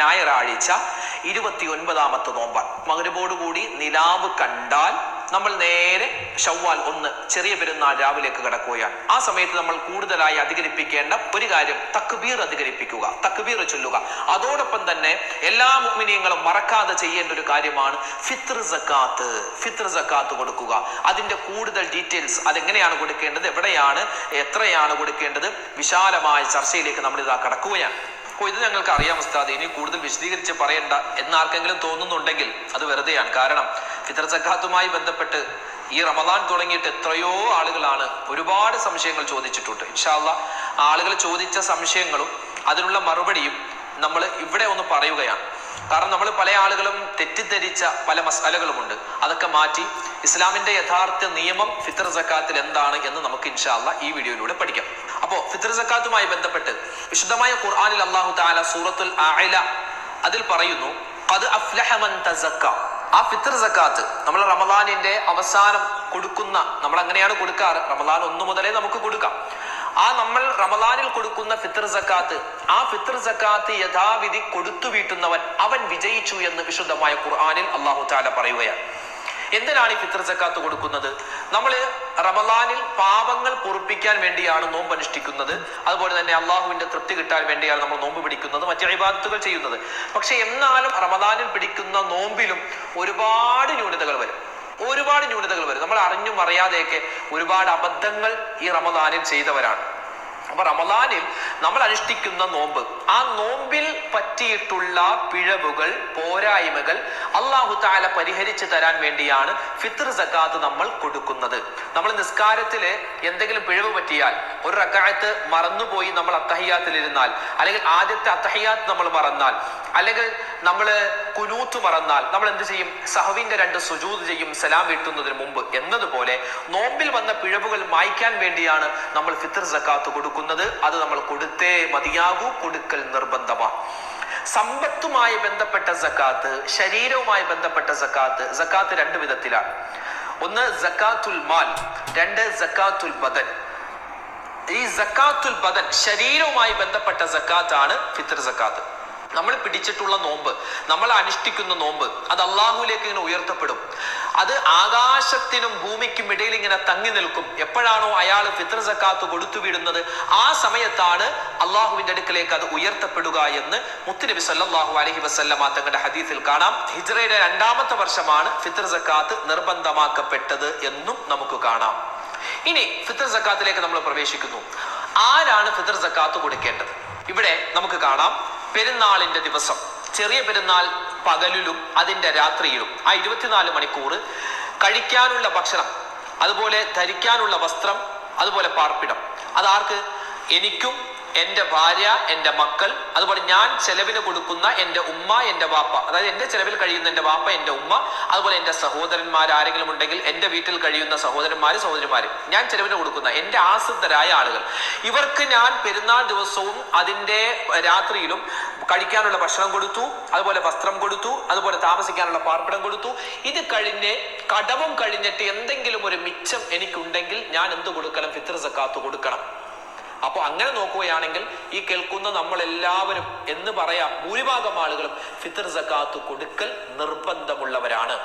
ഞായറാഴ്ച ഇരുപത്തി ഒൻപതാമത്തെ നോമ്പാണ് മകരബോടുകൂടി നിലാവ് കണ്ടാൽ നമ്മൾ നേരെ ഷവ്വാൽ ഒന്ന് ചെറിയ പെരുന്നാൾ രാവിലേക്ക് കിടക്കുകയാണ്. ആ സമയത്ത് നമ്മൾ കൂടുതലായി അധികരിപ്പിക്കേണ്ട ഒരു കാര്യം തക്ബീർ അധികരിപ്പിക്കുക തക്ബീർ ചൊല്ലുക. അതോടൊപ്പം തന്നെ എല്ലാ മുഅ്മിനീങ്ങളും മറക്കാതെ ചെയ്യേണ്ട ഒരു കാര്യമാണ് ഫിത്ർ സക്കാത്ത് ഫിത്ർ സക്കാത്ത് കൊടുക്കുക. അതിന്റെ കൂടുതൽ ഡീറ്റെയിൽസ് അതെങ്ങനെയാണ് കൊടുക്കേണ്ടത് എവിടെയാണ് എത്രയാണ് കൊടുക്കേണ്ടത് വിശാലമായ ചർച്ചയിലേക്ക് നമ്മൾ ഇതാ കടക്കുകയാണ്. അപ്പോൾ ഇത് ഞങ്ങൾക്ക് അറിയാം ഉസ്താദ്. ഇനി കൂടുതൽ വിശദീകരിച്ച് പറയണ്ട എന്നാർക്കെങ്കിലും തോന്നുന്നുണ്ടെങ്കിൽ അത് വെറുതെയാണ്. കാരണം ഇത്ര സഖാത്തുമായി ബന്ധപ്പെട്ട് ഈ റമദാൻ തുടങ്ങിയിട്ട് എത്രയോ ആളുകളാണ് ഒരുപാട് സംശയങ്ങൾ ചോദിച്ചിട്ടുണ്ട്. ഇൻഷാല്ല ആളുകൾ ചോദിച്ച സംശയങ്ങളും അതിനുള്ള മറുപടിയും നമ്മൾ ഇവിടെ ഒന്ന് പറയുകയാണ്. കാരണം നമ്മൾ പല ആളുകളും തെറ്റിദ്ധരിച്ച പല മസാലകളുമുണ്ട്. അതൊക്കെ മാറ്റി ഇസ്ലാമിന്റെ യഥാർത്ഥ നിയമം ഫിത്തർ സക്കാത്തിൽ എന്താണ് എന്ന് നമുക്ക് ഇൻഷാല്ല ഈ വീഡിയോയിലൂടെ പഠിക്കാം. അപ്പോ ഫിത്ർ സക്കാത്തുമായി ബന്ധപ്പെട്ട് വിശുദ്ധമായ ഖുർആനിൽ അള്ളാഹു താല സൂറത്തുൽ ആയില അതിൽ പറയുന്നു അത് ആ ഫിത്ർ സക്കാത്ത് നമ്മൾ റമദാനിന്റെ അവസാനം കൊടുക്കുന്ന നമ്മൾ അങ്ങനെയാണ് കൊടുക്കാറ്. റമദാൻ ഒന്നു മുതലേ നമുക്ക് കൊടുക്കാം. ആ നമ്മൾ റമദാനിൽ കൊടുക്കുന്ന ഫിത്ർ സക്കാത്ത് ആ ഫിത്ർ സക്കാത്ത് യഥാവിധി കൊടുത്തു വീട്ടുന്നവൻ അവൻ വിജയിച്ചു എന്ന് വിശുദ്ധമായ ഖുർആാനിൽ അള്ളാഹു താല പറയുകയാണ്. എന്തിനാണ് ഈ ഫിത്ർ സക്കാത്ത് കൊടുക്കുന്നത്? നമ്മൾ റമദാനിൽ പാപങ്ങൾ പൊറുപ്പിക്കാൻ വേണ്ടിയാണ് നോമ്പ് അനുഷ്ഠിക്കുന്നത്. അതുപോലെ തന്നെ അള്ളാഹുവിന്റെ തൃപ്തി കിട്ടാൻ വേണ്ടിയാണ് നമ്മൾ നോമ്പ് പിടിക്കുന്നത് മറ്റു ഇബാദത്തുകൾ ചെയ്യുന്നത്. പക്ഷെ എന്നാലും റമദാനിൽ പിടിക്കുന്ന നോമ്പിലും ഒരുപാട് ന്യൂനതകൾ വരും. ഒരുപാട് ന്യൂനതകൾ വരും. നമ്മൾ അറിഞ്ഞും അറിയാതെയൊക്കെ ഒരുപാട് അബദ്ധങ്ങൾ ഈ റമദാനിൽ ചെയ്തവരാണ്. അപ്പൊ റമദാനിൽ നമ്മൾ അനുഷ്ഠിക്കുന്ന നോമ്പ്. ആ നോമ്പിൽ പറ്റിയിട്ടുള്ള പിഴവുകൾ പോരായ്മകൾ അള്ളാഹു താല പരിഹരിച്ചു തരാൻ വേണ്ടിയാണ് ഫിത്ർ സക്കാത്ത് നമ്മൾ കൊടുക്കുന്നത്. നമ്മൾ നിസ്കാരത്തിൽ എന്തെങ്കിലും പിഴവ് പറ്റിയാൽ ഒരു റക്കായത്ത് മറന്നുപോയി നമ്മൾ അത്തഹിയാത്തിൽ ഇരുന്നാൽ അല്ലെങ്കിൽ ആദ്യത്തെ അത്തഹിയാത്ത് നമ്മൾ മറന്നാൽ അല്ലെങ്കിൽ നമ്മൾ കുനൂത്ത് മറന്നാൽ നമ്മൾ എന്ത് ചെയ്യും? സഹവിന്റെ രണ്ട് സുജൂത് ചെയ്യും സലാം വീട്ടുന്നതിന് മുമ്പ്. എന്നതുപോലെ നോമ്പിൽ വന്ന പിഴവുകൾ മായ്ക്കാൻ വേണ്ടിയാണ് നമ്മൾ ഫിത്തർ സക്കാത്ത് കൊടുക്കുന്നത്. അത് നമ്മൾ കൊടുത്തേ മതിയാകൂ കൊടുക്കൽ നിർബന്ധമാണ് സമ്പത്തുമായി ബന്ധപ്പെട്ട സക്കാത്ത് ശരീരവുമായി ബന്ധപ്പെട്ട സക്കാത്ത് സക്കാത്ത് രണ്ട് വിധത്തിലാണ്. ഒന്ന് സക്കാത്തുൽ മാൽ. രണ്ട് സക്കാത്തുൽ ബദൻ. ഈ സക്കാത്തുൽ ബദൻ ശരീരവുമായി ബന്ധപ്പെട്ട സക്കാത്താണ് ഫിത്തർ സക്കാത്ത്. നമ്മൾ പിടിച്ചിട്ടുള്ള നോമ്പ് നമ്മൾ അനുഷ്ഠിക്കുന്ന നോമ്പ് അത് അള്ളാഹുലേക്ക് ഇങ്ങനെ ഉയർത്തപ്പെടും. അത് ആകാശത്തിനും ഭൂമിക്കും ഇടയിൽ ഇങ്ങനെ തങ്ങി നിൽക്കും. എപ്പോഴാണോ അയാൾ ഫിത്ർ സക്കാത്ത് കൊടുത്തുവിടുന്നത് ആ സമയത്താണ് അള്ളാഹുവിന്റെ അടുക്കലേക്ക് അത് ഉയർത്തപ്പെടുക എന്ന് മുത്തുനബി സല്ലാഹു അലഹി വസല്ലമ തങ്ങളുടെ ഹദീസിൽ കാണാം. ഹിജ്റയുടെ രണ്ടാമത്തെ വർഷമാണ് ഫിത്ർ സക്കാത്ത് നിർബന്ധമാക്കപ്പെട്ടത് എന്നും നമുക്ക് കാണാം. ഇനി ഫിത്ർ സക്കാത്തിലേക്ക് നമ്മൾ പ്രവേശിക്കുന്നു. ആരാണ് ഫിത്ർ സക്കാത്ത് കൊടുക്കേണ്ടത്? ഇവിടെ നമുക്ക് കാണാം. പെരുന്നാളിന്റെ ദിവസം. ചെറിയ പെരുന്നാൾ പകലിലും അതിന്റെ രാത്രിയിലും. ആ ഇരുപത്തിനാല് മണിക്കൂർ കഴിക്കാനുള്ള ഭക്ഷണം അതുപോലെ ധരിക്കാനുള്ള വസ്ത്രം അതുപോലെ പാർപ്പിടം. അതാർക്ക്? എനിക്കും എന്റെ ഭാര്യ എന്റെ മക്കൾ അതുപോലെ ഞാൻ ചെലവിന് കൊടുക്കുന്ന എന്റെ ഉമ്മ എന്റെ വാപ്പ. അതായത് എന്റെ ചെലവിൽ കഴിയുന്ന എന്റെ വാപ്പ എന്റെ ഉമ്മ അതുപോലെ എന്റെ സഹോദരന്മാർ ആരെങ്കിലും ഉണ്ടെങ്കിൽ എന്റെ വീട്ടിൽ കഴിയുന്ന സഹോദരന്മാർ സഹോദരിമാർ ഞാൻ ചെലവിന് കൊടുക്കുന്ന എന്റെ ആശ്രിതരായ ആളുകൾ. ഇവർക്ക് ഞാൻ പെരുന്നാൾ ദിവസവും അതിന്റെ രാത്രിയിലും കഴിക്കാനുള്ള ഭക്ഷണം കൊടുത്തു അതുപോലെ വസ്ത്രം കൊടുത്തു അതുപോലെ താമസിക്കാനുള്ള പാർപ്പിടം കൊടുത്തു. ഇത് കഴിഞ്ഞ് കടവും കഴിഞ്ഞിട്ട് എന്തെങ്കിലും ഒരു മിച്ചം എനിക്കുണ്ടെങ്കിൽ ഞാൻ എന്ത് കൊടുക്കണം? ഫിത്ർ സക്കാത്ത് കൊടുക്കണം. അപ്പോൾ അങ്ങനെ നോക്കുകയാണെങ്കിൽ ഈ കേൾക്കുന്ന നമ്മൾ എല്ലാവരും എന്ന് പറയാം ഭൂരിഭാഗം ആളുകളും ഫിത്തർ സക്കാത്ത് കൊടുക്കൽ നിർബന്ധമുള്ളവരാണ്.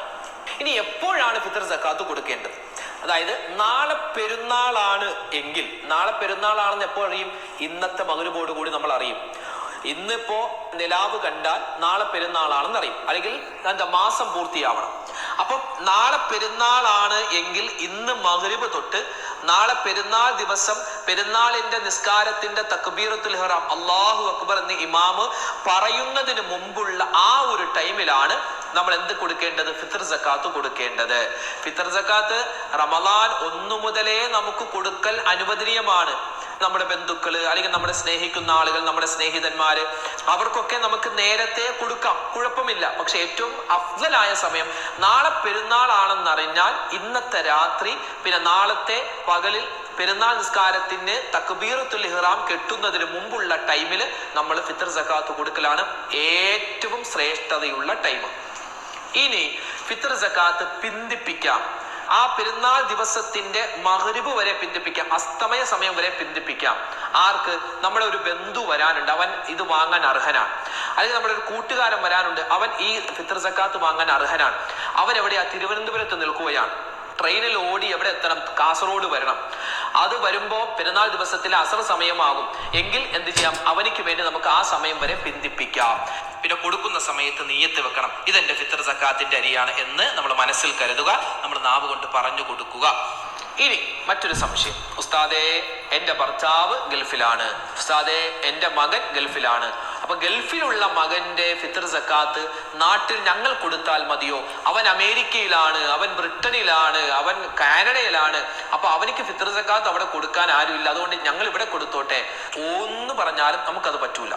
ഇനി എപ്പോഴാണ് ഫിത്തർ സക്കാത്ത് കൊടുക്കേണ്ടത്? അതായത് നാളെ പെരുന്നാളാണ് എങ്കിൽ നാളെ പെരുന്നാളാണെന്ന് എപ്പോൾ അറിയും? ഇന്നത്തെ മകരുപോട് കൂടി നമ്മൾ അറിയും. ഇന്നിപ്പോ നിലാവ് കണ്ടാൽ നാളെ പെരുന്നാളാണെന്ന് അറിയും. അല്ലെങ്കിൽ എന്താ മാസം പൂർത്തിയാവണം. അപ്പം നാളെ പെരുന്നാളാണ് എങ്കിൽ ഇന്ന് മകരുവ് തൊട്ട് നാളെ പെരുന്നാൾ ദിവസം പെരുന്നാളിന്റെ നിസ്കാരത്തിന്റെ തക്ബീറത്തുൽ ഹറാം അള്ളാഹു അക്ബർ എന്ന് ഇമാമ് പറയുന്നതിന് മുമ്പുള്ള ആ ഒരു ടൈമിലാണ് നമ്മൾ എന്ത് കൊടുക്കേണ്ടത്? ഫിത്തർ സക്കാത്ത് കൊടുക്കേണ്ടത്. ഫിത്തർ സക്കാത്ത് റമലാൻ ഒന്നു മുതലേ നമുക്ക് കൊടുക്കൽ അനുവദനീയമാണ്. നമ്മുടെ ബന്ധുക്കൾ അല്ലെങ്കിൽ നമ്മുടെ സ്നേഹിക്കുന്ന ആളുകൾ നമ്മുടെ സ്നേഹിതന്മാര് അവർക്കൊക്കെ നമുക്ക് നേരത്തെ കൊടുക്കാം. കുഴപ്പമില്ല. പക്ഷെ ഏറ്റവും അഫ്സലായ സമയം നാളെ പെരുന്നാളാണെന്നറിഞ്ഞാൽ ഇന്നത്തെ രാത്രി പിന്നെ നാളത്തെ പകലിൽ പെരുന്നാൾ നിസ്കാരത്തിന് തക്ബീറത്തുൽ ഇഹ്റാം കെട്ടുന്നതിന് മുമ്പുള്ള ടൈമിൽ നമ്മൾ ഫിത്ർ സക്കാത്ത് കൊടുക്കലാണ് ഏറ്റവും ശ്രേഷ്ഠതയുള്ള ടൈം ഇനി ഫിത്ർ സക്കാത്ത് പിന്തിപ്പിക്കാം. ആ പെരുന്നാൾ ദിവസത്തിന്റെ മകരിബ് വരെ പിന്തിപ്പിക്കാം. അസ്തമയ സമയം വരെ പിന്തിപ്പിക്കാം. ആർക്ക്? നമ്മുടെ ഒരു ബന്ധു വരാനുണ്ട്. അവൻ ഇത് വാങ്ങാൻ അർഹനാണ്. അല്ലെങ്കിൽ നമ്മുടെ ഒരു കൂട്ടുകാരൻ വരാനുണ്ട്. അവൻ ഈ ഫിത്തർ സക്കാത്ത് വാങ്ങാൻ അർഹനാണ്. അവൻ എവിടെയാ? തിരുവനന്തപുരത്ത് നിൽക്കുകയാണ്. ട്രെയിനിൽ ഓടി എവിടെ എത്തണം? കാസർഗോഡ് വരണം. അത് വരുമ്പോ പെരുന്നാൾ ദിവസത്തിലെ അസർ സമയമാകും. എങ്കിൽ എന്ത് ചെയ്യാം? അവനിക്ക് വേണ്ടി നമുക്ക് ആ സമയം വരെ പിന്തിപ്പിക്കാം. പിന്നെ കൊടുക്കുന്ന സമയത്ത് നീയത്ത് വെക്കണം. ഇതെന്റെ ഫിത്തർ സക്കാത്തിന്റെ അരിയാണ് എന്ന് നമ്മൾ മനസ്സിൽ കരുതുക. നമ്മൾ നാവ് കൊണ്ട് പറഞ്ഞു കൊടുക്കുക. ഇനി മറ്റൊരു സംശയം. ഉസ്താദേ എന്റെ ഭർത്താവ് ഗൾഫിലാണ്. ഉസ്താദേ എന്റെ മകൻ ഗൾഫിലാണ്. അപ്പൊ ഗൾഫിലുള്ള മകന്റെ ഫിത്തർ സക്കാത്ത് നാട്ടിൽ ഞങ്ങൾ കൊടുത്താൽ മതിയോ? അവൻ അമേരിക്കയിലാണ് അവൻ ബ്രിട്ടനിലാണ് അവൻ കാനഡയിലാണ്. അപ്പൊ അവനിക്ക് ഫിത്തർ സക്കാത്ത് അവിടെ കൊടുക്കാൻ ആരുമില്ല. അതുകൊണ്ട് ഞങ്ങൾ ഇവിടെ കൊടുത്തോട്ടെ? ഒന്ന് പറഞ്ഞാലും നമുക്കത് പറ്റൂല.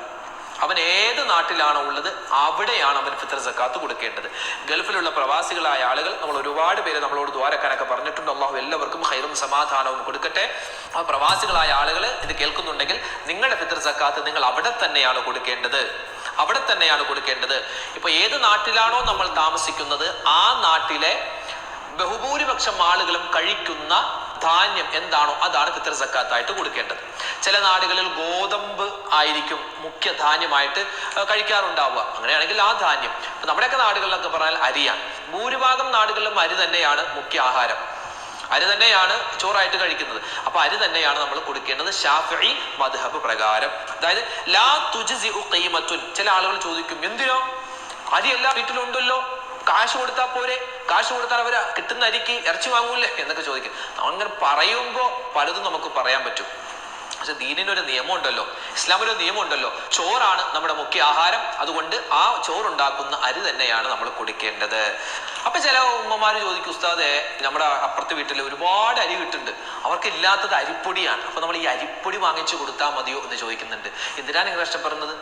അവൻ ഏത് നാട്ടിലാണോ ഉള്ളത് അവിടെയാണ് അവൻ ഫിത്തർ സക്കാത്ത് കൊടുക്കേണ്ടത്. ഗൾഫിലുള്ള പ്രവാസികളായ ആളുകൾ നമ്മൾ ഒരുപാട് പേര് നമ്മളോട് ദ്വാരക്കാനൊക്കെ പറഞ്ഞിട്ടുണ്ട്. അള്ളാഹു എല്ലാവർക്കും ഹൈറും സമാധാനവും കൊടുക്കട്ടെ. ആ പ്രവാസികളായ ആളുകൾ ഇത് കേൾക്കുന്നുണ്ടെങ്കിൽ നിങ്ങളുടെ ഫിത്തർ സക്കാത്ത് നിങ്ങൾ അവിടെ തന്നെയാണ് കൊടുക്കേണ്ടത്. അവിടെ തന്നെയാണ് കൊടുക്കേണ്ടത്. ഇപ്പൊ ഏത് നാട്ടിലാണോ നമ്മൾ താമസിക്കുന്നത് ആ നാട്ടിലെ ബഹുഭൂരിപക്ഷം ആളുകളും കഴിക്കുന്ന ധാന്യം എന്താണോ അതാണ് ഫിത്തർ സക്കാത്തായിട്ട് കൊടുക്കേണ്ടത്. ചില നാടുകളിൽ ഗോതമ്പ് ആയിരിക്കും മുഖ്യ ധാന്യമായിട്ട് കഴിക്കാറുണ്ടാവുക. അങ്ങനെയാണെങ്കിൽ ആ ധാന്യം. നമ്മുടെയൊക്കെ നാടുകളിലൊക്കെ പറഞ്ഞാൽ അരിയാണ്. ഭൂരിഭാഗം നാടുകളിലും അരി തന്നെയാണ് മുഖ്യ ആഹാരം. അരി തന്നെയാണ് ചോറായിട്ട് കഴിക്കുന്നത്. അപ്പൊ അരി തന്നെയാണ് നമ്മൾ കൊടുക്കേണ്ടത് ഷാഫി മദ്ഹബ് പ്രകാരം. അതായത് ലാ തുജിസി ഖീമത്തുൻ. ചില ആളുകൾ ചോദിക്കും എന്തിനോ? അരി എല്ലാ വീട്ടിലും ഉണ്ടല്ലോ കാശ് കൊടുത്താൽ പോരെ. കാശ് കൊടുത്താൽ അവർ കിട്ടുന്ന അരിക്ക് ഇറച്ചി വാങ്ങൂലേ എന്നൊക്കെ ചോദിക്കും. അങ്ങനെ പറയുമ്പോൾ പലതും നമുക്ക് പറയാൻ പറ്റും. പക്ഷെ ദീനിനൊരു നിയമമുണ്ടല്ലോ ഇസ്ലാമിനൊരു നിയമം ഉണ്ടല്ലോ ചോറാണ് നമ്മുടെ മുഖ്യ ആഹാരം. അതുകൊണ്ട് ആ ചോറുണ്ടാക്കുന്ന അരി തന്നെയാണ് നമ്മൾ കൊടുക്കേണ്ടത്. അപ്പൊ ചില ഉമ്മമാര് ചോദിക്കും ഉസ്താദെ നമ്മുടെ അപ്പുറത്തെ വീട്ടിൽ ഒരുപാട് അരി കിട്ടുന്നുണ്ട്. അവർക്ക് ഇല്ലാത്തത് അരിപ്പൊടിയാണ്. അപ്പൊ നമ്മൾ ഈ അരിപ്പൊടി വാങ്ങിച്ചു കൊടുത്താൽ മതിയോ എന്ന് ചോദിക്കുന്നുണ്ട്. എന്തിനാണ് നിങ്ങൾ കഷ്ടപ്പെടുന്നത്?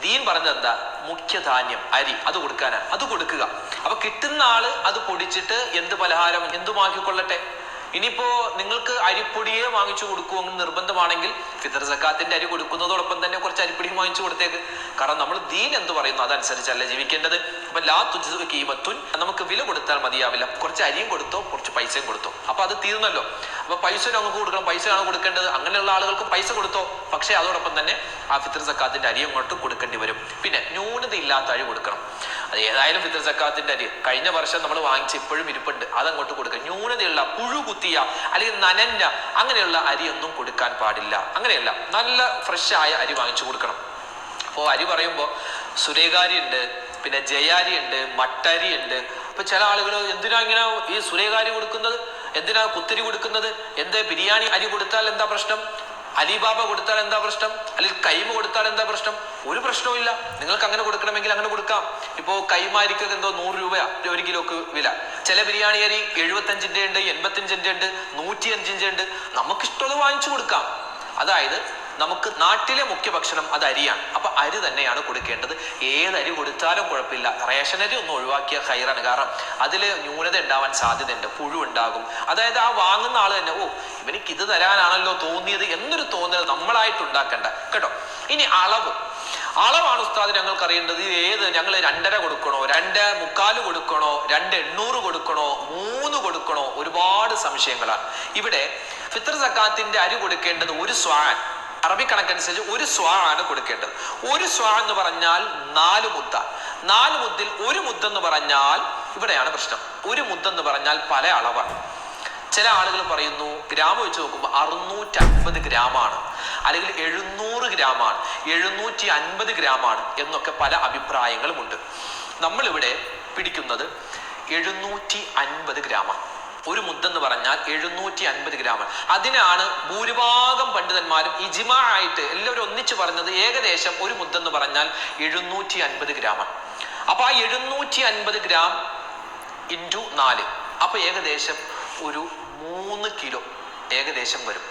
ദീൻ പറഞ്ഞത് എന്താ? മുഖ്യധാന്യം അരി അത് കൊടുക്കാനാണ്. അത് കൊടുക്കുക. അപ്പൊ കിട്ടുന്ന ആൾ അത് പൊടിച്ചിട്ട് എന്ത് പലഹാരം എന്തുമാക്കിക്കൊള്ളട്ടെ? ഇനിയിപ്പോ നിങ്ങൾക്ക് അരിപ്പൊടിയെ വാങ്ങിച്ചു കൊടുക്കുമെന്ന് നിർബന്ധമാണെങ്കിൽ ഫിത്തർ സക്കാത്തിന്റെ അരി കൊടുക്കുന്നതോടൊപ്പം തന്നെ കുറച്ച് അരിപ്പൊടി വാങ്ങിച്ചു കൊടുത്തേക്ക്. കാരണം നമ്മൾ ദീൻ എന്ന് പറയുന്നു അതനുസരിച്ചല്ല ജീവിക്കേണ്ടത്. അപ്പൊ ലാ തുജ് കീമത്തുൻ നമുക്ക് വില കൊടുത്താൽ മതിയാവില്ല. കുറച്ച് അരിയും കൊടുത്തോ കുറച്ച് പൈസയും കൊടുത്തോ. അപ്പൊ അത് തീർന്നല്ലോ. അപ്പൊ പൈസ അങ്ങ് കൊടുക്കണം പൈസ ആണ് കൊടുക്കേണ്ടത്. അങ്ങനെയുള്ള ആളുകൾക്ക് പൈസ കൊടുത്തോ. പക്ഷേ അതോടൊപ്പം തന്നെ ആ ഫിത്തർ സക്കാത്തിന്റെ അരി അങ്ങോട്ട് കൊടുക്കേണ്ടി വരും. പിന്നെ ന്യൂനത ഇല്ലാത്ത അരി കൊടുക്കണം. അത് ഏതായാലും ഫിത്തർ സക്കാത്തിന്റെ അരി. കഴിഞ്ഞ വർഷം നമ്മൾ വാങ്ങിച്ച് ഇപ്പോഴും ഇരിപ്പുണ്ട്. അതങ്ങോട്ട് കൊടുക്കുക. ന്യൂനതയുള്ള പുഴു കുത്തിയ അല്ലെങ്കിൽ നനഞ്ഞ അങ്ങനെയുള്ള അരിയൊന്നും കൊടുക്കാൻ പാടില്ല. അങ്ങനെയല്ല. നല്ല ഫ്രഷ് ആയ അരി വാങ്ങിച്ചു കൊടുക്കണം. അപ്പോൾ അരി പറയുമ്പോൾ സുരേകാരി ഉണ്ട് പിന്നെ ജയാരി ഉണ്ട് മട്ടരി ഉണ്ട് അപ്പൊ ചില ആളുകൾ എന്തിനാ ഇങ്ങനെ ഈ സുരേകാരി കൊടുക്കുന്നത്? എന്തിനാ കുത്തിരി കൊടുക്കുന്നത്? എന്താ ബിരിയാണി അരി കൊടുത്താൽ എന്താ പ്രശ്നം? അലിബാബ കൊടുത്താൽ എന്താ പ്രശ്നം? അല്ലെങ്കിൽ കൈമ കൊടുത്താൽ എന്താ പ്രശ്നം? ഒരു പ്രശ്നവുമില്ല നിങ്ങൾക്ക് അങ്ങനെ കൊടുക്കണമെങ്കിൽ അങ്ങനെ കൊടുക്കാം. ഇപ്പോ കൈമാരിക്കത് എന്തോ നൂറ് രൂപ ഒരു കിലോക്ക് വില. ചില ബിരിയാണി അരി എഴുപത്തഞ്ചിന്റെ ഉണ്ട് എൺപത്തഞ്ചിന്റെ ഉണ്ട് നൂറ്റി അഞ്ചിന്റെ ഉണ്ട്. നമുക്ക് ഇഷ്ടമുള്ളത് വാങ്ങിച്ചു കൊടുക്കാം. അതായത് നമുക്ക് നാട്ടിലെ മുഖ്യ ഭക്ഷണം അത് അരിയാണ്. അപ്പൊ അരി തന്നെയാണ് കൊടുക്കേണ്ടത്. ഏത് അരി കൊടുത്താലും കുഴപ്പമില്ല. റേഷൻ അരി ഒന്ന് ഒഴിവാക്കിയ ഹൈറാണ്. കാരണം അതിൽ ന്യൂനത ഉണ്ടാവാൻ സാധ്യതയുണ്ട്. പുഴു ഉണ്ടാകും. അതായത് ആ വാങ്ങുന്ന ആൾ തന്നെ ഓ ഇവനിക്ക് ഇത് തരാനാണല്ലോ തോന്നിയത് എന്നൊരു തോന്നൽ നമ്മളായിട്ട് ഉണ്ടാക്കണ്ട. കേട്ടോ? ഇനി അളവ്. അളവാണ് ഉസ്താദ് ഞങ്ങൾക്ക് അറിയേണ്ടത്. ഏത് ഞങ്ങൾ രണ്ടര കൊടുക്കണോ രണ്ട് മുക്കാൽ കൊടുക്കണോ രണ്ട് എണ്ണൂറ് കൊടുക്കണോ മൂന്ന് കൊടുക്കണോ ഒരുപാട് സംശയങ്ങളാണ്. ഇവിടെ ഫിത്തർ സക്കാത്തിന്റെ അരി കൊടുക്കേണ്ടത് ഒരു സ്വാൻ. അറബി കണക്കനുസരിച്ച് ഒരു സ്വാ ആണ് കൊടുക്കേണ്ടത്. ഒരു സ്വാ എന്ന് പറഞ്ഞാൽ നാല് മുദ്ദ. നാല് മുദ്ദിൽ ഒരു മുദ്ദെന്ന് പറഞ്ഞാൽ ഇവിടെയാണ് പ്രശ്നം. ഒരു മുദ്ദെന്ന് പറഞ്ഞാൽ പല അളവാണ്. ചില ആളുകൾ പറയുന്നു ഗ്രാമം വെച്ച് നോക്കുമ്പോൾ അറുന്നൂറ്റി അൻപത് ഗ്രാമാണ്. അല്ലെങ്കിൽ എഴുന്നൂറ് ഗ്രാമാണ് എഴുന്നൂറ്റി അൻപത് ഗ്രാമാണ് എന്നൊക്കെ പല അഭിപ്രായങ്ങളുമുണ്ട് നമ്മളിവിടെ പിടിക്കുന്നത് എഴുന്നൂറ്റി അൻപത് ഗ്രാമാണ്. ഒരു മുദ്ദെന്ന് പറഞ്ഞാൽ എഴുന്നൂറ്റി അൻപത് ഗ്രാമാണ് അതിനാണ് ഭൂരിഭാഗം പണ്ഡിതന്മാരും ഇജിമാ ആയിട്ട് എല്ലാവരും ഒന്നിച്ചു പറഞ്ഞത് ഏകദേശം ഒരു മുദ്ദെന്ന് പറഞ്ഞാൽ എഴുന്നൂറ്റി അൻപത് ഗ്രാമാണ് അപ്പൊ ആ എഴുന്നൂറ്റി അൻപത് ഗ്രാം ഇന്റു നാല്. അപ്പൊ ഏകദേശം ഒരു മൂന്ന് കിലോ ഏകദേശം വരും.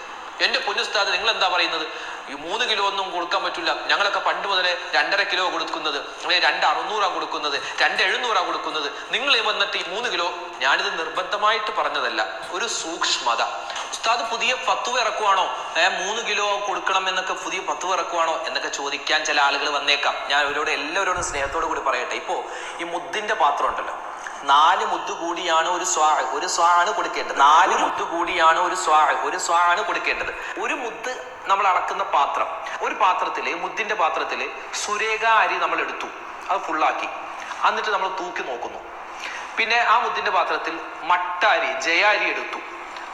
എന്റെ പൊന്നുസ്താദ് നിങ്ങൾ എന്താ പറയുന്നത്? ഈ മൂന്ന് കിലോ ഒന്നും കൊടുക്കാൻ പറ്റില്ല. ഞങ്ങളൊക്കെ പണ്ട് മുതലേ രണ്ടര കിലോ കൊടുക്കുന്നത് അല്ലെങ്കിൽ രണ്ട് അറുന്നൂറാണ് കൊടുക്കുന്നത് രണ്ട് എഴുന്നൂറാണ് കൊടുക്കുന്നത്. നിങ്ങൾ വന്നിട്ട് ഈ മൂന്ന് കിലോ ഞാനിത് നിർബന്ധമായിട്ട് പറഞ്ഞതല്ല ഒരു സൂക്ഷ്മത. ഉസ്താദ് പുതിയ പത്തുവ ഇറക്കുവാണോ? മൂന്ന് കിലോ കൊടുക്കണം എന്നൊക്കെ പുതിയ പത്തുവ ഇറക്കുവാണോ എന്നൊക്കെ ചോദിക്കാൻ ചില ആളുകൾ വന്നേക്കാം. ഞാൻ അവരോട് എല്ലാവരോടും സ്നേഹത്തോടു കൂടി പറയട്ടെ. ഇപ്പോ ഈ മുദ്ദിന്റെ പാത്രം ഉണ്ടല്ലോ. നാല് മുത്തു കൂടിയാണ് ഒരു സ്വാ ഒരു സ്വാ ആണ് കൊടുക്കേണ്ടത്. നാല് മുത്തു കൂടിയാണ് ഒരു സ്വാ ഒരു സ്വാ ആണ് കൊടുക്കേണ്ടത്. ഒരു മുത്ത് നമ്മൾ അളക്കുന്ന പാത്രം ഒരു പാത്രത്തിൽ മുത്തിന്റെ പാത്രത്തിൽ സുരേഖ അരി നമ്മൾ എടുത്തു. അത് ഫുള്ളാക്കി എന്നിട്ട് നമ്മൾ തൂക്കി നോക്കുന്നു. പിന്നെ ആ മുത്തിന്റെ പാത്രത്തിൽ മട്ടാരി ജയ അരി എടുത്തു.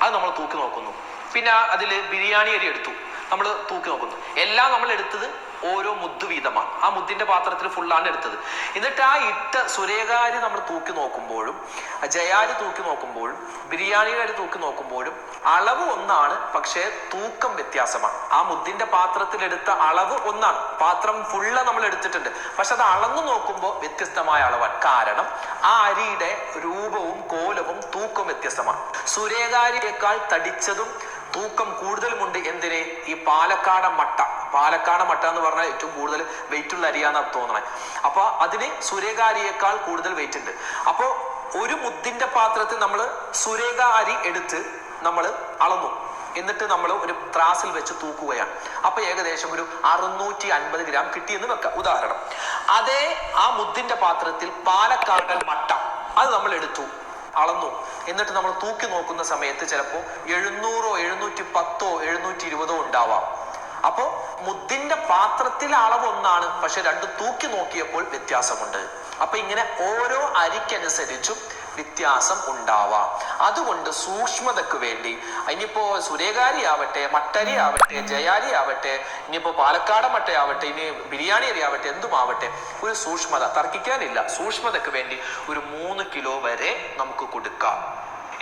അത് നമ്മൾ തൂക്കി നോക്കുന്നു. പിന്നെ അതിൽ ബിരിയാണി അരി എടുത്തു. നമ്മൾ തൂക്കി നോക്കുന്നു. എല്ലാം നമ്മൾ എടുത്തത് ഓരോ മുദ്ദു വീതമാണ്. ആ മുദ്ദിന്റെ പാത്രത്തിൽ ഫുള്ളാണ് എടുത്തത്. എന്നിട്ട് ആ ഇട്ട സുരേഖാരി നമ്മൾ തൂക്കി നോക്കുമ്പോഴും ജയാരി തൂക്കി നോക്കുമ്പോഴും ബിരിയാണികാരി തൂക്കി നോക്കുമ്പോഴും അളവ് ഒന്നാണ് പക്ഷേ തൂക്കം വ്യത്യാസമാണ്. ആ മുദ്ദിന്റെ പാത്രത്തിൽ എടുത്ത അളവ് ഒന്നാണ്. പാത്രം ഫുള്ള് നമ്മൾ എടുത്തിട്ടുണ്ട്. പക്ഷെ അത് അളന്നു നോക്കുമ്പോൾ വ്യത്യസ്തമായ അളവാണ്. കാരണം ആ അരിയുടെ രൂപവും കോലവും തൂക്കം വ്യത്യസ്തമാണ്. സുരേഖാരിയേക്കാൾ തടിച്ചതും തൂക്കം കൂടുതലുമുണ്ട് എന്തിന്? ഈ പാലക്കാട മട്ട. പാലക്കാട മട്ട എന്ന് പറഞ്ഞാൽ ഏറ്റവും കൂടുതൽ വെയിറ്റ് ഉള്ള അരിയാന്നാണ് തോന്നണേ. അപ്പൊ അതിന് സുരേഖാരിയേക്കാൾ കൂടുതൽ വെയിറ്റ് ഉണ്ട്. അപ്പോ ഒരു മുദ്ദിന്റെ പാത്രത്തിൽ നമ്മൾ സുരേഖ അരി എടുത്ത് നമ്മൾ അളന്നു. എന്നിട്ട് നമ്മൾ ഒരു ത്രാസിൽ വെച്ച് തൂക്കുകയാണ്. അപ്പൊ ഏകദേശം ഒരു അറുന്നൂറ്റി അൻപത് ഗ്രാം കിട്ടിയെന്ന് വെക്കാം. ഉദാഹരണം. അതേ ആ മുദ്ദിന്റെ പാത്രത്തിൽ പാലക്കാടൻ മട്ട അത് നമ്മൾ എടുത്തു അളന്നു. എന്നിട്ട് നമ്മൾ തൂക്കി നോക്കുന്ന സമയത്ത് ചിലപ്പോൾ എഴുന്നൂറോ എഴുന്നൂറ്റി പത്തോ എഴുന്നൂറ്റി ഇരുപതോ ഉണ്ടാവാം. അപ്പോ മുദ്ദിന്റെ പാത്രത്തിൽ അളവ് ഒന്നാണ് പക്ഷെ രണ്ട് തൂക്കി നോക്കിയപ്പോൾ വ്യത്യാസമുണ്ട്. അപ്പൊ ഇങ്ങനെ ഓരോ അരിക്കനുസരിച്ചും വ്യത്യാസം ഉണ്ടാവാം. അതുകൊണ്ട് സൂക്ഷ്മതയ്ക്ക് വേണ്ടി ഇനിയിപ്പോ സുരേകാരി ആവട്ടെ മട്ടരി ആവട്ടെ ജയാരി ആവട്ടെ ഇനിയിപ്പോ പാലക്കാട് മട്ടയാവട്ടെ ഇനി ബിരിയാണി അരി ആവട്ടെ എന്തുമാവട്ടെ ഒരു സൂക്ഷ്മത. തർക്കിക്കാനില്ല. സൂക്ഷ്മതയ്ക്ക് വേണ്ടി ഒരു മൂന്ന് കിലോ വരെ നമുക്ക് കൊടുക്കാം.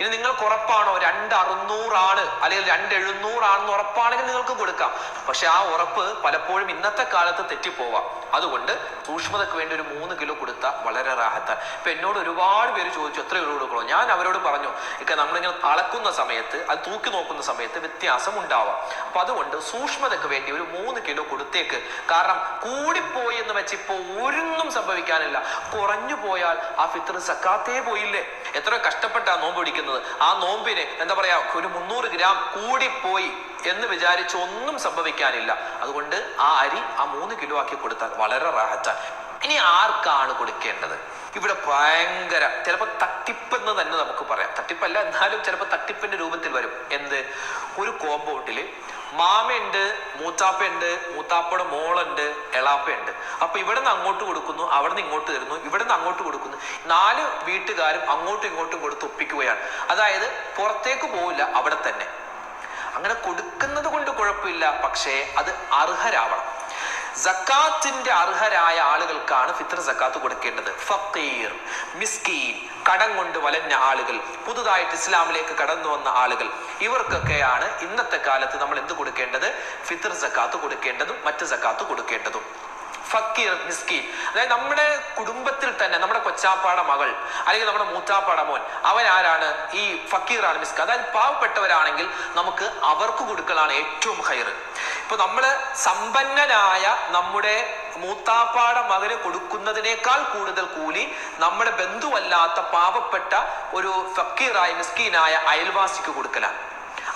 ഇനി നിങ്ങൾക്ക് ഉറപ്പാണോ? രണ്ട് അറുന്നൂറാണ് അല്ലെങ്കിൽ രണ്ട് എഴുന്നൂറാണെന്ന് ഉറപ്പാണെങ്കിൽ നിങ്ങൾക്ക് കൊടുക്കാം. പക്ഷെ ആ ഉറപ്പ് പലപ്പോഴും ഇന്നത്തെ കാലത്ത് തെറ്റിപ്പോവാം. അതുകൊണ്ട് സൂക്ഷ്മതയ്ക്ക് വേണ്ടി ഒരു മൂന്ന് കിലോ കൊടുത്താൽ വളരെ റാഹത്താണ് ഇപ്പൊ എന്നോട് ഒരുപാട് പേര് ചോദിച്ചു എത്ര കിലോ കൊടുക്കണോ? ഞാൻ അവരോട് പറഞ്ഞു ഇപ്പൊ നമ്മളിങ്ങനെ അളക്കുന്ന സമയത്ത് അത് തൂക്കി നോക്കുന്ന സമയത്ത് വ്യത്യാസം ഉണ്ടാവാം. അപ്പൊ അതുകൊണ്ട് സൂക്ഷ്മതയ്ക്ക് വേണ്ടി ഒരു മൂന്ന് കിലോ കൊടുത്തേക്ക്. കാരണം കൂടിപ്പോയി എന്ന് വെച്ച് ഇപ്പോ ഒരൊന്നും സംഭവിക്കാനില്ല. കുറഞ്ഞു പോയാൽ ആ ഫിത്തർ സക്കാത്തേ പോയില്ലേ? എത്ര കഷ്ടപ്പെട്ടാ നോമ്പ് പിടിക്കുന്നത്. ആ നോമ്പിന് എന്താ പറയാ ഒരു മുന്നൂറ് ഗ്രാം കൂടിപ്പോയി എന്ന് വിചാരിച്ച് ഒന്നും സംഭവിക്കാനില്ല. അതുകൊണ്ട് ആ അരി ആ മൂന്ന് കിലോ ആക്കി കൊടുത്താൽ വളരെ റാഹറ്റാണ് ഇനി ആർക്കാണ് കൊടുക്കേണ്ടത്? ഇവിടെ ഭയങ്കര ചിലപ്പോൾ തട്ടിപ്പെന്ന് തന്നെ നമുക്ക് പറയാം. തട്ടിപ്പല്ല എന്നാലും ചിലപ്പോൾ തട്ടിപ്പിന്റെ രൂപത്തിൽ വരും. എന്ത്? ഒരു കോമ്പൗണ്ടിൽ മാമയുണ്ട് മൂത്താപ്പയുണ്ട് മൂത്താപ്പയുടെ മോളുണ്ട് എളാപ്പയുണ്ട്. അപ്പൊ ഇവിടെ നിന്ന് അങ്ങോട്ട് കൊടുക്കുന്നു അവിടെ നിന്ന് ഇങ്ങോട്ട് തരുന്നു ഇവിടെ നിന്ന് അങ്ങോട്ട് കൊടുക്കുന്നു. നാല് വീട്ടുകാരും അങ്ങോട്ടും ഇങ്ങോട്ടും കൊടുത്ത് ഒപ്പിക്കുകയാണ്. അതായത് പുറത്തേക്ക് പോവില്ല അവിടെ തന്നെ. അങ്ങനെ കൊടുക്കുന്നത് കൊണ്ട് കുഴപ്പമില്ല പക്ഷേ അത് അർഹരാവണം. സക്കാത്തിന്റെ അർഹരായ ആളുകൾക്കാണ് ഫിത്ർ സക്കാത്ത് കൊടുക്കേണ്ടത്. ഫക്കീർ മിസ്കീൻ കടം കൊണ്ട് വലഞ്ഞ ആളുകൾ പുതുതായിട്ട് ഇസ്ലാമിലേക്ക് കടന്നു വന്ന ആളുകൾ. ഇവർക്കൊക്കെയാണ് ഇന്നത്തെ കാലത്ത് നമ്മൾ എന്ത് കൊടുക്കേണ്ടത്? ഫിത്ർ സക്കാത്ത് കൊടുക്കേണ്ടതും മറ്റ് സക്കാത്ത് കൊടുക്കേണ്ടതും. ഫക്കീർ മിസ്കീൻ അതായത് നമ്മുടെ കുടുംബത്തിൽ തന്നെ നമ്മുടെ കൊച്ചാപ്പാട മകൾ അല്ലെങ്കിൽ നമ്മുടെ മൂത്താപ്പാട മോൻ അവൻ ആരാണ് ഈ ഫക്കീറാണ് മിസ്കീൻ. അതായത് പാവപ്പെട്ടവരാണെങ്കിൽ നമുക്ക് അവർക്ക് കൊടുക്കലാണ് ഏറ്റവും ഹൈർ ഇപ്പൊ നമ്മൾ സമ്പന്നനായ നമ്മുടെ മൂത്താപ്പാട മകന് കൊടുക്കുന്നതിനേക്കാൾ കൂടുതൽ കൂലി നമ്മുടെ ബന്ധുവല്ലാത്ത പാവപ്പെട്ട ഒരു ഫക്കീറായ മിസ്കീനായ അയൽവാസിക്ക് കൊടുക്കലാണ്.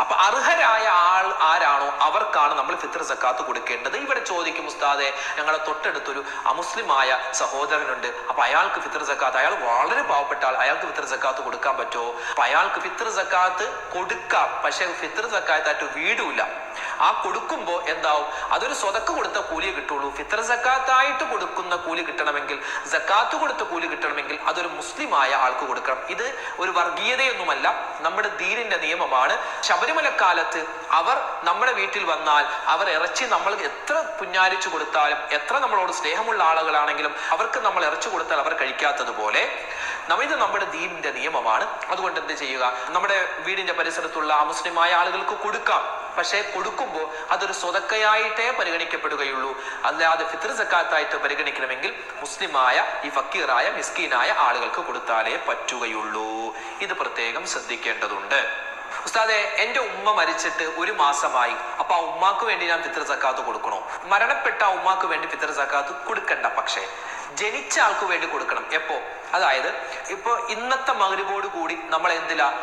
അപ്പൊ അർഹരായ ആൾ ആരാണോ അവർക്കാണ് നമ്മൾ ഫിത്ർ സക്കാത്ത് കൊടുക്കേണ്ടത്. ഇവിടെ ചോദിക്കും ഉസ്താദെ ഞങ്ങളെ തൊട്ടടുത്തൊരു അമുസ്ലിമായ സഹോദരനുണ്ട്. അപ്പൊ അയാൾക്ക് ഫിത്ർ സക്കാത്ത് അയാൾ വളരെ പാവപ്പെട്ട ആൾ അയാൾക്ക് ഫിത്ർ സക്കാത്ത് കൊടുക്കാൻ പറ്റുമോ അപ്പൊ അയാൾക്ക് ഫിത്ർ സക്കാത്ത് കൊടുക്കാം. പക്ഷെ ഫിത്ർ സക്കാത്തായിട്ട് വീടുമില്ല. ആ കൊടുക്കുമ്പോൾ എന്താവും? അതൊരു സ്വതക്ക് കൊടുത്ത കൂലിയെ കിട്ടുള്ളൂ. ഫിത്ർ സക്കാത്തായിട്ട് കൊടുക്കുന്ന കൂലി കിട്ടണമെങ്കിൽ സക്കാത്ത് കൊടുത്ത കൂലി കിട്ടണമെങ്കിൽ അതൊരു മുസ്ലിമായ ആൾക്ക് കൊടുക്കണം. ഇത് ഒരു വർഗീയതയൊന്നുമല്ല. നമ്മുടെ ദീനിന്റെ നിയമമാണ്. ശബരിമല കാലത്ത് അവർ നമ്മുടെ വീട്ടിൽ വന്നാൽ അവർ ഇറച്ചി നമ്മൾ എത്ര പുഞ്ഞാരിച്ചു കൊടുത്താലും എത്ര നമ്മളോട് സ്നേഹമുള്ള ആളുകളാണെങ്കിലും അവർക്ക് നമ്മൾ ഇറച്ചി കൊടുത്താൽ അവർ കഴിക്കാത്തതുപോലെ ഇത് നമ്മുടെ ദീനിന്റെ നിയമമാണ്. അതുകൊണ്ട് എന്ത് ചെയ്യുക? നമ്മുടെ വീടിന്റെ പരിസരത്തുള്ള മുസ്ലിമായ ആളുകൾക്ക് കൊടുക്കാം. പക്ഷേ കൊടുക്കുമ്പോൾ അതൊരു സ്വതക്കയായിട്ടേ പരിഗണിക്കപ്പെടുകയുള്ളൂ. അല്ലാതെ ഫിത്ർ സക്കാത്തായിട്ട് പരിഗണിക്കണമെങ്കിൽ മുസ്ലിമായ ഈ ഫക്കീറായ മിസ്കീനായ ആളുകൾക്ക് കൊടുത്താലേ പറ്റുകയുള്ളൂ. ഇത് പ്രത്യേകം ശ്രദ്ധിക്കേണ്ടതുണ്ട്. ഉസ്താദെ എന്റെ ഉമ്മ മരിച്ചിട്ട് ഒരു മാസമായി. അപ്പൊ ആ ഉമ്മാക്ക് വേണ്ടി ഞാൻ ഫിത്ർ സക്കാത്ത് കൊടുക്കണോ? മരണപ്പെട്ട ആ ഉമ്മാക്ക് വേണ്ടി ഫിത്ർ സക്കാത്ത് കൊടുക്കണ്ട പക്ഷേ. ജനിച്ച ആൾക്ക് വേണ്ടി കൊടുക്കണം. എപ്പോ? അതായത് ഇപ്പൊ ഇന്നത്തെ മകരുവോട് കൂടി നമ്മൾ എന്തിലാ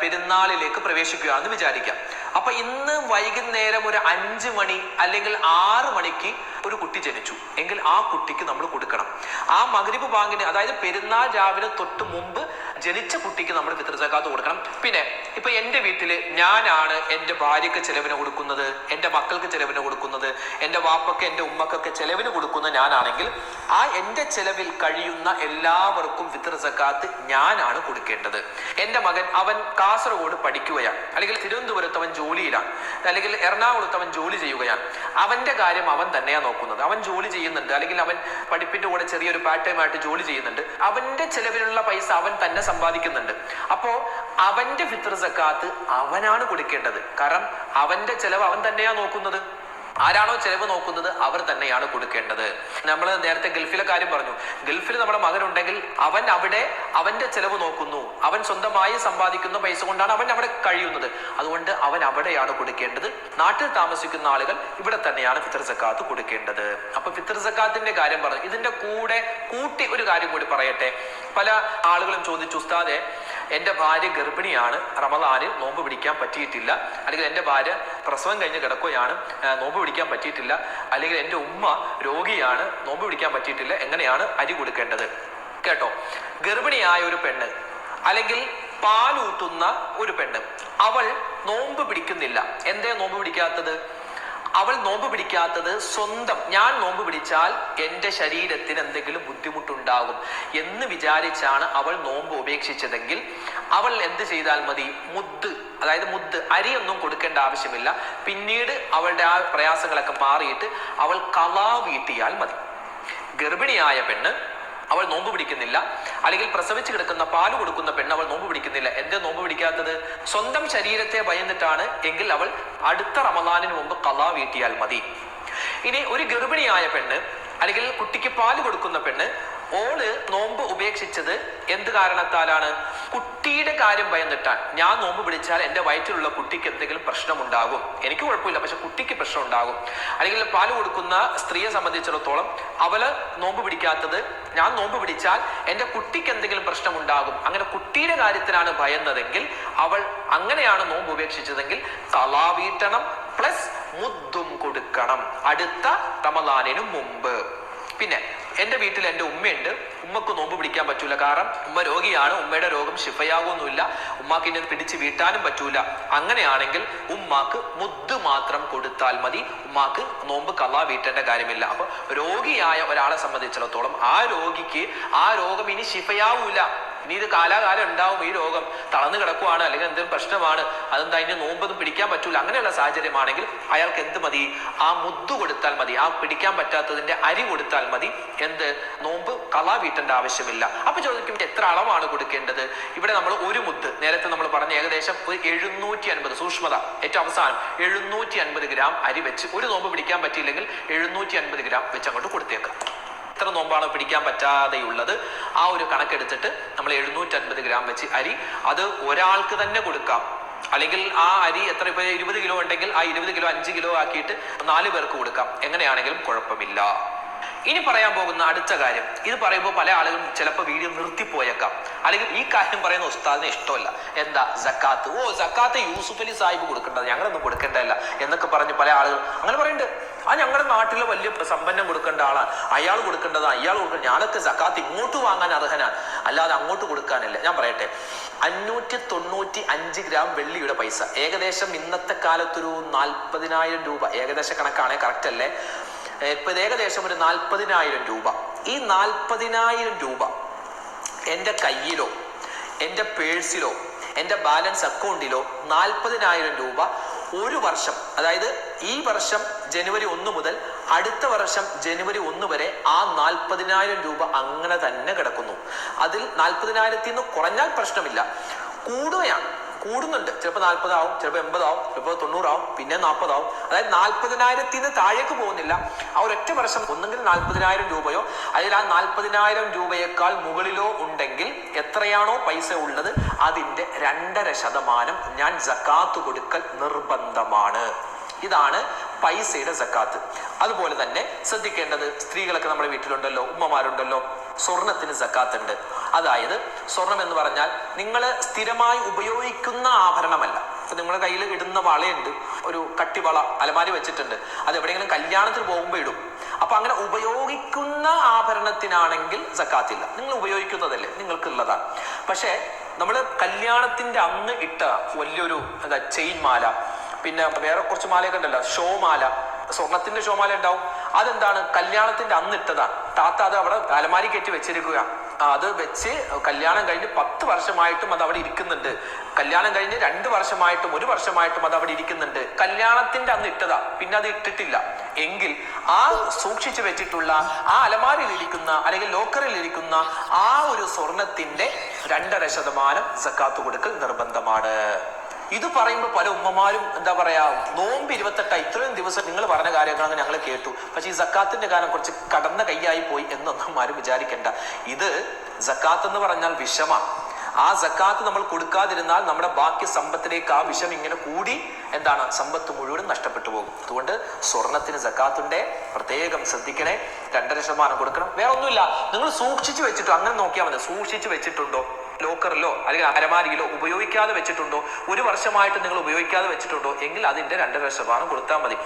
പെരുന്നാളിലേക്ക് പ്രവേശിക്കുകയാണെന്ന് വിചാരിക്കാം. അപ്പൊ ഇന്ന് വൈകുന്നേരം ഒരു അഞ്ച് മണി അല്ലെങ്കിൽ ആറ് മണിക്ക് ഒരു കുട്ടി ജനിച്ചു. എങ്കിൽ ആ കുട്ടിക്ക് നമ്മൾ കൊടുക്കണം. ആ മഗ്രിബ് ബാങ്കിന് അതായത് പെരുന്നാൾ രാവിലെ തൊട്ട് മുമ്പ് ജനിച്ച കുട്ടിക്ക് നമ്മൾ ഫിത്ർ സക്കാത്ത് കൊടുക്കണം. പിന്നെ ഇപ്പൊ എന്റെ വീട്ടിൽ ഞാനാണ് എന്റെ ഭാര്യക്ക് ചെലവിന് കൊടുക്കുന്നത് എന്റെ മക്കൾക്ക് ചെലവിന് കൊടുക്കുന്നത് എന്റെ വാപ്പക്ക് എന്റെ ഉമ്മക്കൊക്കെ ചെലവിന് കൊടുക്കുന്ന ഞാനാണെങ്കിൽ ആ എന്റെ ചെലവിൽ കഴിയുന്ന എല്ലാവർക്കും ഫിത്ർ സക്കാത്ത് ഞാനാണ് കൊടുക്കേണ്ടത്. എന്റെ മകൻ അവൻ കാസർഗോഡ് പഠിക്കുകയാണ്. അല്ലെങ്കിൽ തിരുവനന്തപുരത്ത് അവൻ ജോലിയിലാണ്. അല്ലെങ്കിൽ എറണാകുളത്ത് അവൻ ജോലി ചെയ്യുകയാണ്. അവന്റെ കാര്യം അവൻ തന്നെയാണ് നോക്കുന്നത്. അവൻ ജോലി ചെയ്യുന്നുണ്ട്. അല്ലെങ്കിൽ അവൻ പഠിപ്പിന്റെ കൂടെ ചെറിയൊരു പാർട്ട് ടൈം ആയിട്ട് ജോലി ചെയ്യുന്നുണ്ട്. അവന്റെ ചെലവിലുള്ള പൈസ അവൻ തന്നെ സമ്പാദിക്കുന്നുണ്ട്. അപ്പോ അവന്റെ ഫിത്ർ സക്കാത്ത് അവനാണ് കൊടുക്കേണ്ടത്. കാരണം അവന്റെ ചെലവ് അവൻ തന്നെയാ നോക്കുന്നത്. ആരാണോ ചെലവ് നോക്കുന്നത് അവർ തന്നെയാണ് കൊടുക്കേണ്ടത്. നമ്മൾ നേരത്തെ ഗൾഫിലെ കാര്യം പറഞ്ഞു. ഗൾഫിൽ നമ്മുടെ മകനുണ്ടെങ്കിൽ അവൻ അവിടെ അവന്റെ ചെലവ് നോക്കുന്നു. അവൻ സ്വന്തമായി സമ്പാദിക്കുന്ന പൈസ കൊണ്ടാണ് അവൻ അവിടെ കഴിയുന്നത്. അതുകൊണ്ട് അവൻ അവിടെയാണ് കൊടുക്കേണ്ടത്. നാട്ടിൽ താമസിക്കുന്ന ആളുകൾ ഇവിടെ തന്നെയാണ് ഫിത്തർ സക്കാത്ത് കൊടുക്കേണ്ടത്. അപ്പൊ ഫിത്തർ സക്കാത്തിന്റെ കാര്യം പറഞ്ഞു. ഇതിന്റെ കൂടെ കൂട്ടി ഒരു കാര്യം കൂടി പറയട്ടെ. പല ആളുകളും ചോദിച്ചു ഉസ്താദെ എന്റെ ഭാര്യ ഗർഭിണിയാണ് റമദാനിൽ നോമ്പ് പിടിക്കാൻ പറ്റിയിട്ടില്ല. അല്ലെങ്കിൽ എന്റെ ഭാര്യ പ്രസവം കഴിഞ്ഞ് കിടക്കുകയാണ് നോമ്പ് പിടിക്കാൻ പറ്റിയിട്ടില്ല. അല്ലെങ്കിൽ എന്റെ ഉമ്മ രോഗിയാണ് നോമ്പ് പിടിക്കാൻ പറ്റിയിട്ടില്ല. എങ്ങനെയാണ് അരി കൊടുക്കേണ്ടത്? കേട്ടോ? ഗർഭിണിയായ ഒരു പെണ്ണ് അല്ലെങ്കിൽ പാലൂട്ടുന്ന ഒരു പെണ്ണ് അവൾ നോമ്പ് പിടിക്കുന്നില്ല. എന്തേ നോമ്പ് പിടിക്കാത്തത്? അവൾ നോമ്പ് പിടിക്കാത്തത് സ്വന്തം. ഞാൻ നോമ്പ് പിടിച്ചാൽ എന്റെ ശരീരത്തിന് എന്തെങ്കിലും ബുദ്ധിമുട്ടുണ്ടാകും എന്ന് വിചാരിച്ചാണ് അവൾ നോമ്പ് ഉപേക്ഷിച്ചതെങ്കിൽ അവൾ എന്ത് ചെയ്താൽ മതി? മുദ്ദ് അതായത് മുദ്ദ് അരിയൊന്നും കൊടുക്കേണ്ട ആവശ്യമില്ല. പിന്നീട് അവളുടെ ആ പ്രയാസങ്ങളൊക്കെ മാറിയിട്ട് അവൾ കലാ വീട്ടിയാൽ മതി. ഗർഭിണിയായ പെണ്ണ് അവൾ നോമ്പ് പിടിക്കുന്നില്ല. അല്ലെങ്കിൽ പ്രസവിച്ച് കിടക്കുന്ന പാൽ കൊടുക്കുന്ന പെണ്ണ് അവൾ നോമ്പ് പിടിക്കുന്നില്ല. എന്തേ നോമ്പ് പിടിക്കാത്തത്? സ്വന്തം ശരീരത്തെ ഭയന്നിട്ടാണ് എങ്കിൽ അവൾ അടുത്ത റമദാനിന് മുമ്പ് കലാ വീട്ടിയാൽ മതി. ഇനി ഒരു ഗർഭിണിയായ പെണ്ണ് അല്ലെങ്കിൽ കുട്ടിക്ക് പാൽ കൊടുക്കുന്ന പെണ്ണ് ഓൾ നോമ്പ് ഉപേക്ഷിച്ചത് എന്ത് കാരണത്താലാണ്? കുട്ടിയുടെ കാര്യം ഭയന്നിട്ടാണ് ഞാൻ നോമ്പ് പിടിച്ചാൽ എന്റെ വയറ്റിലുള്ള കുട്ടിക്ക് എന്തെങ്കിലും പ്രശ്നമുണ്ടാകും. എനിക്ക് കുഴപ്പമില്ല പക്ഷെ കുട്ടിക്ക് പ്രശ്നം ഉണ്ടാകും അല്ലെങ്കിൽ പാൽ കൊടുക്കുന്ന സ്ത്രീയെ സംബന്ധിച്ചിടത്തോളം അവൾ നോമ്പ് പിടിക്കാത്തത് ഞാൻ നോമ്പ് പിടിച്ചാൽ എന്റെ കുട്ടിക്ക് എന്തെങ്കിലും പ്രശ്നമുണ്ടാകും. അങ്ങനെ കുട്ടിയുടെ കാര്യത്തിനാണ് ഭയന്നതെങ്കിൽ അവൾ അങ്ങനെയാണ് നോമ്പ് ഉപേക്ഷിച്ചതെങ്കിൽ തളാവീട്ടണം പ്ലസ് മുദ്ദും കൊടുക്കണം. അടുത്ത റമദാനിനു മുമ്പ്. പിന്നെ എന്റെ വീട്ടിൽ എന്റെ ഉമ്മയുണ്ട്. ഉമ്മക്ക് നോമ്പ് പിടിക്കാൻ പറ്റൂല. കാരണം ഉമ്മ രോഗിയാണ്. ഉമ്മയുടെ രോഗം ശിഫയാകൊന്നുമില്ല. ഉമ്മാക്ക് ഇനി പിടിച്ച് വീട്ടാനും പറ്റൂല. അങ്ങനെയാണെങ്കിൽ ഉമ്മാക്ക് മുദ്ദ് മാത്രം കൊടുത്താൽ മതി. ഉമ്മാക്ക് നോമ്പ് കള്ളാ വീട്ടേണ്ട കാര്യമില്ല. അപ്പൊ രോഗിയായ ഒരാളെ സംബന്ധിച്ചിടത്തോളം ആ രോഗിക്ക് ആ രോഗം ഇനി ശിഫയാവൂല. ഇനി ഇത് കാലാകാലം ഉണ്ടാവും ഈ രോഗം തളർന്നു കിടക്കുവാണ് അല്ലെങ്കിൽ എന്തെങ്കിലും പ്രശ്നമാണ് അതെന്താ ഇനി നോമ്പൊന്നും പിടിക്കാൻ പറ്റൂല അങ്ങനെയുള്ള സാഹചര്യമാണെങ്കിൽ അയാൾക്ക് എന്ത് മതി? ആ മുദ്ദു കൊടുത്താൽ മതി ആ പിടിക്കാൻ പറ്റാത്തതിന്റെ അരി കൊടുത്താൽ മതി. എന്ത്? നോമ്പ് കളാ വീട്ടേണ്ട ആവശ്യമില്ല. അപ്പൊ ചോദിക്കും എത്ര അളവാണ് കൊടുക്കേണ്ടത്? ഇവിടെ നമ്മൾ ഒരു മുദ്ദ് നേരത്തെ നമ്മൾ പറഞ്ഞ ഏകദേശം എഴുന്നൂറ്റി അൻപത് സൂക്ഷ്മത ഏറ്റവും അവസാനം എഴുന്നൂറ്റി അൻപത് ഗ്രാം അരി വെച്ച് ഒരു നോമ്പ് പിടിക്കാൻ പറ്റിയില്ലെങ്കിൽ എഴുന്നൂറ്റി അൻപത് ഗ്രാം വെച്ച് അങ്ങോട്ട് കൊടുത്തേക്കാം. എത്ര നോമ്പാണ് പിടിക്കാൻ പറ്റാതെയുള്ളത്. ആ ഒരു കണക്കെടുത്തിട്ട് നമ്മൾ എഴുന്നൂറ്റൻപത് ഗ്രാം വെച്ച് അരി അത് ഒരാൾക്ക് തന്നെ കൊടുക്കാം. അല്ലെങ്കിൽ ആ അരി എത്ര ഇപ്പൊ ഇരുപത് കിലോ ഉണ്ടെങ്കിൽ ആ ഇരുപത് കിലോ അഞ്ച് കിലോ ആക്കിയിട്ട് നാല് പേർക്ക് കൊടുക്കാം. എങ്ങനെയാണെങ്കിലും കുഴപ്പമില്ല. ഇനി പറയാൻ പോകുന്ന അടുത്ത കാര്യം. ഇത് പറയുമ്പോൾ പല ആളുകളും ചിലപ്പോൾ വീഡിയോ നിർത്തിപ്പോയേക്കാം. അല്ലെങ്കിൽ ഈ കാര്യം പറയുന്ന ഉസ്താദിന് ഇഷ്ടമല്ല. എന്താ? സക്കാത്ത്. ഓ സക്കാത്ത് യൂസുഫ് അലി സാഹിബ് കൊടുക്കേണ്ടത്. ഞങ്ങളൊന്നും കൊടുക്കേണ്ടതല്ല എന്നൊക്കെ പറഞ്ഞ് പല ആളുകൾ അങ്ങനെ പറയുന്നുണ്ട്. ആ ഞങ്ങളുടെ നാട്ടിലെ വലിയ സമ്പന്നം കൊടുക്കേണ്ട ആളാണ് അയാൾ കൊടുക്കേണ്ടത്. അയാൾ കൊടുക്കേണ്ട ഞാനൊക്കെ സക്കാത്ത് ഇങ്ങോട്ട് വാങ്ങാൻ അർഹനാണ് അല്ലാതെ അങ്ങോട്ട് കൊടുക്കാനല്ല. ഞാൻ പറയട്ടെ. അഞ്ഞൂറ്റി തൊണ്ണൂറ്റി അഞ്ച് ഗ്രാം വെള്ളിയുടെ പൈസ. ഏകദേശം ഇന്നത്തെ കാലത്തൊരു നാൽപ്പതിനായിരം രൂപ. ഏകദേശ കണക്കാണ് കറക്റ്റ് അല്ലേ? ഇപ്പൊ ഏകദേശം ഒരു നാൽപ്പതിനായിരം രൂപ. ഈ നാൽപ്പതിനായിരം രൂപ എന്റെ കയ്യിലോ എന്റെ പേഴ്സിലോ എന്റെ ബാലൻസ് അക്കൗണ്ടിലോ നാൽപ്പതിനായിരം രൂപ ഒരു വർഷം അതായത് ഈ വർഷം ജനുവരി ഒന്ന് മുതൽ അടുത്ത വർഷം ജനുവരി ഒന്ന് വരെ ആ നാൽപ്പതിനായിരം രൂപ അങ്ങനെ തന്നെ കിടക്കുന്നു. അതിൽ നാൽപ്പതിനായിരത്തിൽ നിന്ന് കുറഞ്ഞാൽ പ്രശ്നമില്ല. കൂടുകയാണ്. കൂടുന്നുണ്ട്. ചിലപ്പോൾ നാൽപ്പതാവും ചിലപ്പോൾ എൺപതാവും ചിലപ്പോൾ തൊണ്ണൂറാവും പിന്നെ നാൽപ്പതാവും. അതായത് നാൽപ്പതിനായിരത്തിൽ നിന്ന് താഴേക്ക് പോകുന്നില്ല. ആ ഒരൊറ്റ വർഷം ഒന്നെങ്കിൽ നാൽപ്പതിനായിരം രൂപയോ അല്ലെങ്കിൽ ആ നാൽപ്പതിനായിരം രൂപയേക്കാൾ മുകളിലോ ഉണ്ടെങ്കിൽ എത്രയാണോ പൈസ ഉള്ളത് അതിന്റെ രണ്ടര ശതമാനം ഞാൻ ജക്കാത്ത് കൊടുക്കൽ നിർബന്ധമാണ്. ഇതാണ് പൈസയുടെ സക്കാത്ത്. അതുപോലെ തന്നെ ശ്രദ്ധിക്കേണ്ടത് സ്ത്രീകളൊക്കെ നമ്മുടെ വീട്ടിലുണ്ടല്ലോ ഉമ്മമാരുണ്ടല്ലോ സ്വർണത്തിന് സക്കാത്ത് ഉണ്ട് അതായത് സ്വർണം എന്ന് പറഞ്ഞാൽ നിങ്ങൾ സ്ഥിരമായി ഉപയോഗിക്കുന്ന ആഭരണമല്ല. ഇപ്പൊ നിങ്ങളുടെ കയ്യിൽ ഇടുന്ന വളയുണ്ട് ഒരു കട്ടിവള അലമാരി വെച്ചിട്ടുണ്ട് അത് എവിടെയെങ്കിലും കല്യാണത്തിന് പോകുമ്പോൾ ഇടും. അപ്പൊ അങ്ങനെ ഉപയോഗിക്കുന്ന ആഭരണത്തിനാണെങ്കിൽ സക്കാത്തില്ല. നിങ്ങൾ ഉപയോഗിക്കുന്നതല്ലേ നിങ്ങൾക്കുള്ളതാണ്. പക്ഷേ നമ്മൾ കല്യാണത്തിന്റെ അന്ന് ഇട്ട വലിയൊരു എന്താ ചെയിൻ മാല പിന്നെ വേറെ കുറച്ച് മാലയൊക്കെ ഉണ്ടല്ലോ. ഷോമാല. സ്വർണത്തിന്റെ ഷോമാല ഉണ്ടാവും. അതെന്താണ്? കല്യാണത്തിന്റെ അന്ന് ഇട്ടതാണ്. താത്ത അത് അവിടെ അലമാരി കെട്ടി വെച്ചിരിക്കുക അത് വെച്ച് കല്യാണം കഴിഞ്ഞ് പത്ത് വർഷമായിട്ടും അത് അവിടെ ഇരിക്കുന്നുണ്ട്. കല്യാണം കഴിഞ്ഞ് രണ്ട് വർഷമായിട്ടും ഒരു വർഷമായിട്ടും അത് അവിടെ ഇരിക്കുന്നുണ്ട്. കല്യാണത്തിന്റെ അന്ന് ഇട്ടതാ. പിന്നെ അത് ഇട്ടിട്ടില്ല. എങ്കിൽ ആ സൂക്ഷിച്ചു വെച്ചിട്ടുള്ള ആ അലമാരിയിൽ ഇരിക്കുന്ന അല്ലെങ്കിൽ ലോക്കറിൽ ഇരിക്കുന്ന ആ ഒരു സ്വർണത്തിന്റെ രണ്ടര ശതമാനം സക്കാത്ത് കൊടുക്കൽ നിർബന്ധമാണ്. ഇത് പറയുമ്പോൾ പല ഉമ്മമാരും എന്താ പറയാ നോമ്പ് ഇരുപത്തെട്ട ഇത്രയും ദിവസം നിങ്ങൾ പറഞ്ഞ കാര്യങ്ങളൊക്കെ ഞങ്ങൾ കേട്ടു. പക്ഷെ ഈ സക്കാത്തിന്റെ കാര്യം കുറച്ച് കടന്ന കൈയായി പോയി എന്നൊന്നും ആരും വിചാരിക്കേണ്ട. ഇത് സക്കാത്ത് എന്ന് പറഞ്ഞാൽ വിഷമാണ് ആ സക്കാത്ത് നമ്മൾ കൊടുക്കാതിരുന്നാൽ നമ്മുടെ ബാക്കി സമ്പത്തിലേക്ക് ആ വിഷം ഇങ്ങനെ കൂടി എന്താണ് സമ്പത്ത് മുഴുവനും നഷ്ടപ്പെട്ടു പോകും. അതുകൊണ്ട് സ്വർണത്തിന് സക്കാത്തുണ്ടേ. പ്രത്യേകം ശ്രദ്ധിക്കണേ. രണ്ടര ശതമാനം കൊടുക്കണം. വേറെ ഒന്നുമില്ല നിങ്ങൾ സൂക്ഷിച്ചു വെച്ചിട്ടോ അങ്ങനെ നോക്കിയാൽ മതി. സൂക്ഷിച്ചു വെച്ചിട്ടുണ്ടോ? ലോക്കറിലോ അല്ലെങ്കിൽ അരമാരിയിലോ ഉപയോഗിക്കാതെ വെച്ചിട്ടുണ്ടോ? ഒരു വർഷമായിട്ട് നിങ്ങൾ ഉപയോഗിക്കാതെ വെച്ചിട്ടുണ്ടോ? എങ്കിൽ അതിന്റെ രണ്ടര ശതമാനം കൊടുത്താൽ മതി.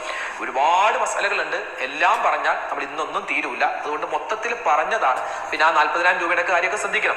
ഒരുപാട് മസാലകളുണ്ട്. എല്ലാം പറഞ്ഞാൽ നമ്മൾ ഇന്നൊന്നും തീരൂല. അതുകൊണ്ട് മൊത്തത്തിൽ പറഞ്ഞതാണ്. പിന്നെ ആ നാൽപ്പതിനായിരം രൂപയുടെ കാര്യമൊക്കെ ശ്രദ്ധിക്കണം.